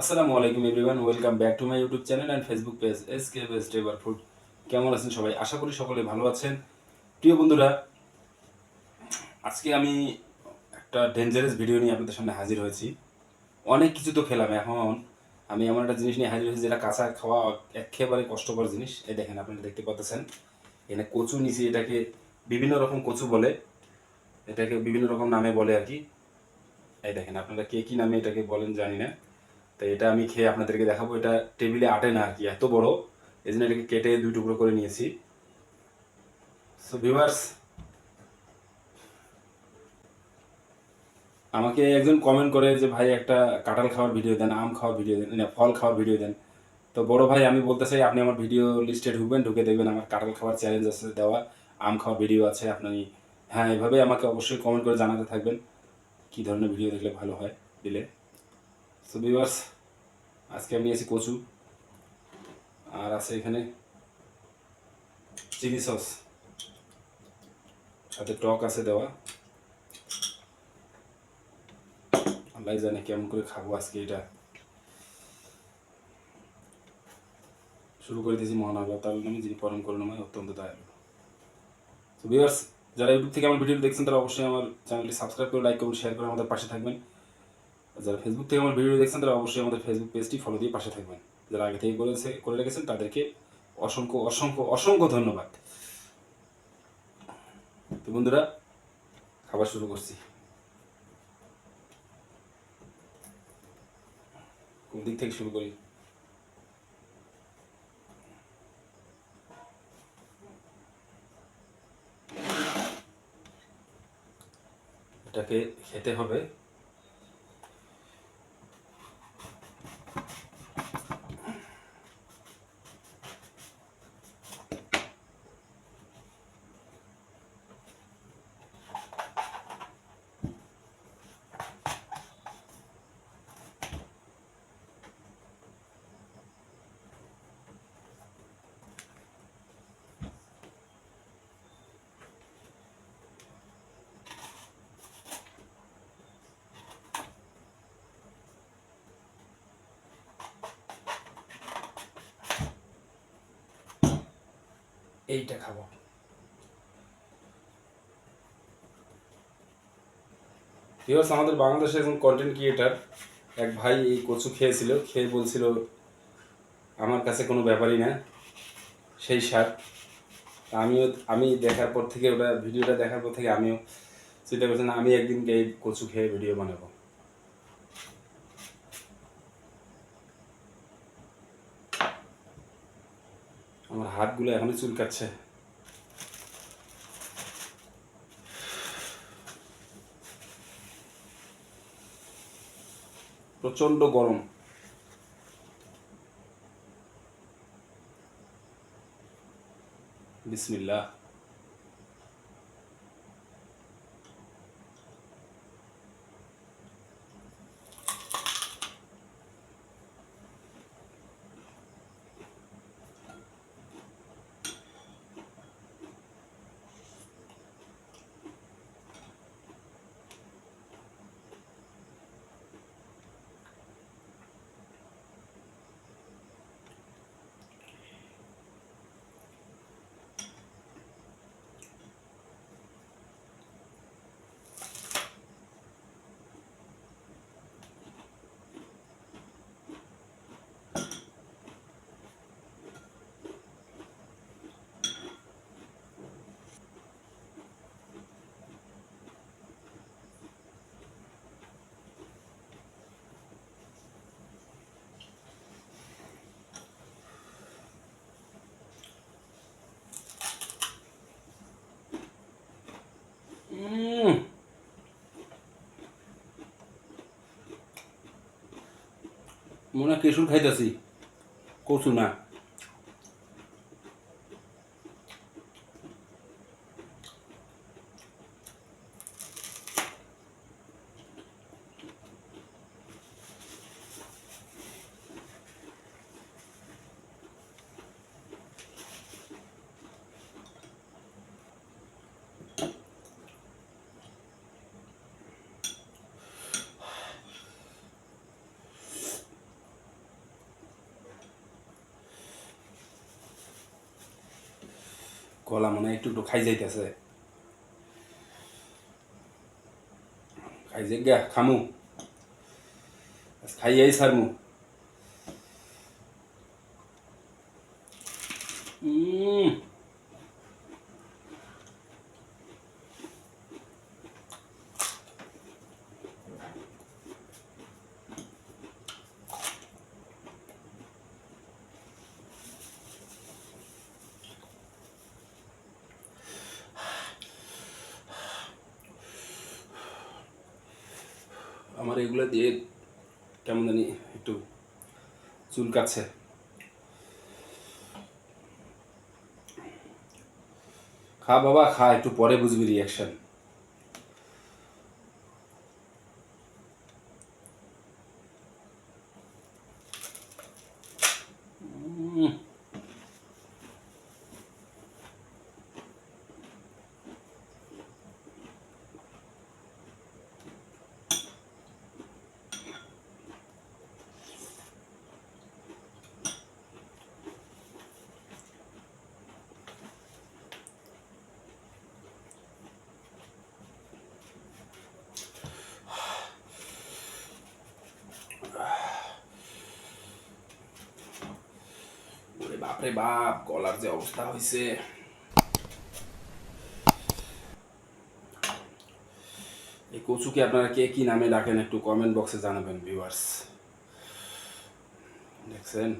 আসসালামু আলাইকুম everyone, welcome back to my YouTube channel and Facebook page S K vegetable food. কেমন আছেন সবাই? আশা করি সকলে ভালো আছেন। প্রিয় বন্ধুরা, আজকে আমি একটা ডেঞ্জারাস ভিডিও নিয়ে আপনাদের সামনে হাজির হয়েছি। অনেক কিছু তো খেলাম এখন। আমি এমন একটা জিনিস নিয়ে হাজির হয়েছি যেটা কাঁচা খাওয়া একেবারে কষ্টকর জিনিস। এই দেখেন, আপনারা দেখতে পাচ্ছেন। এখানে কচু নিচে এটাকে বিভিন্ন রকম কচু বলে। এটাকে বিভিন্ন রকম নামে বলে আর কি। এই দেখেন, আপনারা কে কি নামে এটাকে বলেন জানি না। তো এটা আমি খেয়ে আপনাদেরকে দেখাবো। এটা টেবিলে আটে না আর কি, এত বড়। এই জন্য এটাকে কেটে দুই টুকরো করে নিয়েছি। সো ভিউয়ার্স আমাকে একজন কমেন্ট করে যে, ভাই, একটা কাঁঠাল খাওয়ার ভিডিও দেন, আম খাওয়ার ভিডিও দেন না ফল খাওয়ার ভিডিও দেন। তো বড় ভাই, আমি বলতে চাই, আপনি আমার ভিডিও লিস্টে ঢুকবেন, ঢুকে দেখবেন আমার কাঁঠাল খাওয়ার চ্যালেঞ্জ আছে, দেওয়া আম খাওয়ার ভিডিও আছে, আপনি হ্যাঁ এভাবে আমাকে অবশ্যই কমেন্ট করে জানাতে থাকবেন। কী ধরনের ভিডিও দেখলে ভালো হয়, দিলে। সো ভিউয়ার্স আজকে আমি নিয়েছি কচু। আর আছে এখানে চিলি সস। সাথে টক আছে দেওয়া। আল্লাহ জানে কেমন করে খাব আজকে এটা। শুরু করে দিয়েছি মহান আল্লাহ তার নামে, যিনি পরম করুণাময়, অত্যন্ত দয়ালু। তো ভিউয়ার্স যারা ইউটিউব থেকে আমার ভিডিও দেখছেন, তারা অবশ্যই আমার চ্যানেলটি সাবস্ক্রাইব করে লাইক করুন শেয়ার করে আমাদের পাশে থাকবেন। যারা ফেসবুক থেকে আমার ভিডিও দেখছেন, তারা অবশ্যই আমাদের ফেসবুক পেজটি ফলো দিয়ে পাশে থাকবেন। যারা আগে থেকে করেছে করে রেখেছেন, তাদেরকে অসংখ্য অসংখ্য অসংখ্য ধন্যবাদ। তো বন্ধুরা, খাবার শুরু করছি। কোন দিক থেকে শুরু করি? এটাকে খেতে হবে। এইটা খাব। ভিউয়ার্স আমাদের বাংলাদেশের একজন কন্টেন্ট ক্রিয়েটার এক ভাই এই কচু খেয়েছিল, খেয়ে বলছিল, আমার কাছে কোনো ব্যাপারই না, সেই সার আমিও, আমি দেখার পর থেকে ওটা, ভিডিওটা দেখার পর থেকে আমিও চিন্তা করছি না, আমি একদিন এই কচু খেয়ে ভিডিও বানাবো। আমার হাতগুলো এখনও চুলকাচ্ছে। প্রচণ্ড গরম। বিসমিল্লাহ। মনে হয় কেশুর খাইতেছি কচু না। গলা মনে একটু একটু খাই যাইতেছে। খাই যে গা খামু। খাইয়াই সারমু আমার এগুলো দিয়ে কেমন জানি একটু চুলকাচ্ছে খা বাবা খা একটু পরে বুঝবি রিয়াকশন বাপরে বাপ, গলার যে অবস্থা হয়েছে এই কচুকে আপনারা কে কি নামে ডাকেন একটু কমেন্ট বক্সে জানাবেন ভিউয়ার্স দেখছেন?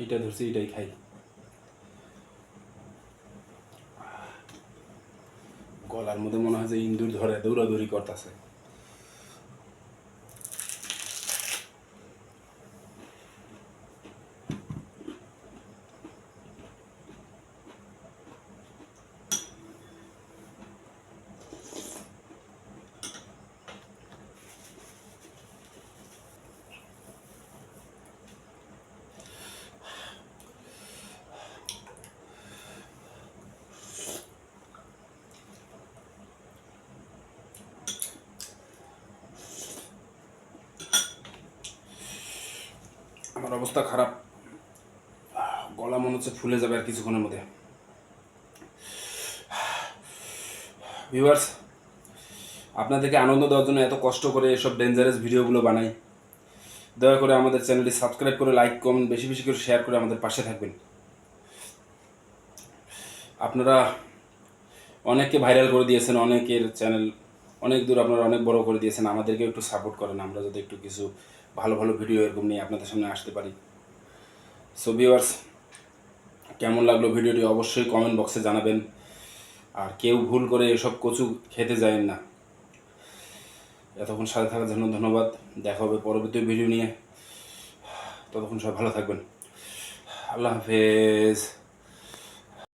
এইটা ধরছি এটাই খাই। গলার মধ্যে মনে হয় যে ইন্দুর ধরে দৌড়াদৌড়ি করতেছে। আমার অবস্থা খারাপ। গলা মনে হচ্ছে ফুলে যাবে আর কিছুক্ষণের মধ্যে। ভিউয়ার্স আপনাদেরকে আনন্দ দেওয়ার জন্য এত কষ্ট করে এসব ডেঞ্জারাস ভিডিওগুলো বানাই। দয়া করে আমাদের চ্যানেলটি সাবস্ক্রাইব করে লাইক কমেন্ট বেশি বেশি করে শেয়ার করে আমাদের পাশে থাকবেন। আপনারা অনেককে ভাইরাল করে দিয়েছেন, অনেকের চ্যানেল অনেক দূর আপনারা অনেক বড় করে দিয়েছেন আমাদেরকে একটু সাপোর্ট করেন। আমরা যদি একটু কিছু ভালো ভালো ভিডিও এরকম নিয়ে আপনাদের সামনে আসতে পারি। সো ভিউয়ার্স কেমন লাগল ভিডিওটি অবশ্যই কমেন্ট বক্সে জানাবেন। আর কেউ ভুল করে এসব কচু খেতে যায়েন না। এতক্ষণ সাথে থাকার জন্য ধন্যবাদ। দেখা হবে পরবর্তী ভিডিও নিয়ে। ততক্ষণ সব ভালো থাকবেন। আল্লাহ হাফেজ।